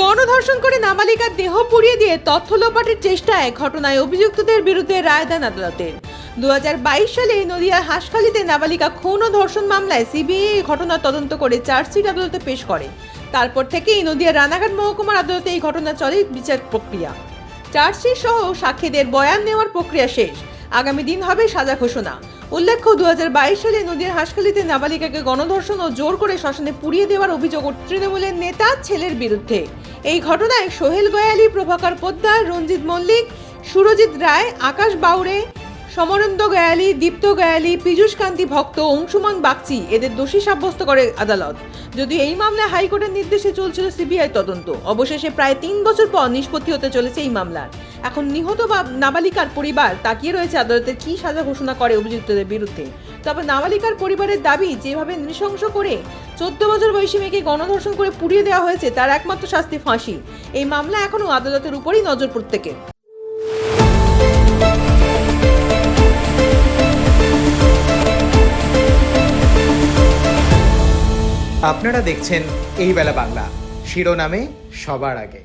গণধর্ষণ করে নাবালিকার দেহ পুড়িয়ে দিয়ে তথ্য লোপাটের চেষ্টায় ঘটনায় অভিযুক্তদের বিরুদ্ধে রায়দান আদালতের। দু হাজার বাইশ সালে নদিয়ার হাসখালিতে নাবালিকা খুন ও ধর্ষণ মামলায় সিবিআই এই ঘটনার তদন্ত করে চার্জশিট আদালতে পেশ করে। তারপর থেকেই নদিয়ার রানাঘাট মহকুমার আদালতে এই ঘটনা চলে, বিচার প্রক্রিয়া। চার্জশিট সহ সাক্ষীদের বয়ান নেওয়ার প্রক্রিয়া শেষ। আগামী দিন হবে সাজা ঘোষণা। উল্লেখ্য, দুহাজার বাইশ সালে নদীর হাসখালিতে নাবালিকাকে গণধর্ষণ ও জোর করে শ্মশানে পুড়িয়ে দেওয়ার অভিযোগ তৃণমূলের নেতা ছেলের বিরুদ্ধে। এই ঘটনায় সোহেল গয়ালি, প্রভাকর পোদ্দার, রঞ্জিত মল্লিক, সুরজিৎ রায়, আকাশ বাউরে সমরেন্দ্র গয়ালি, দীপ্ত গয়ালি, পীযূষ কান্তি ভক্ত, অংশুমান বাগচি এদের দোষী সাব্যস্ত করে আদালত। যদিও এই মামলায় হাইকোর্টের নির্দেশে চলছিল সিবিআই তদন্ত, অবশেষে প্রায় তিন বছর পর নিষ্পত্তি হতে চলেছে এই মামলার। এখন নিহত বা- নাবালিকার পরিবার তাকিয়ে রয়েছে আদালতের কী সাজা ঘোষণা করে অভিযুক্তদের বিরুদ্ধে। তবে নাবালিকার পরিবারের দাবি, যেভাবে নৃশংস করে চোদ্দ বছর বয়সী মেয়েকে গণধর্ষণ করে পুড়িয়ে দেওয়া হয়েছে, তার একমাত্র শাস্তি ফাঁসি। এই মামলা এখনও আদালতের উপরই নজর প্রত্যেকের। আপনারা দেখছেন এই বেলা বাংলা। শিরোনামে সবার আগে।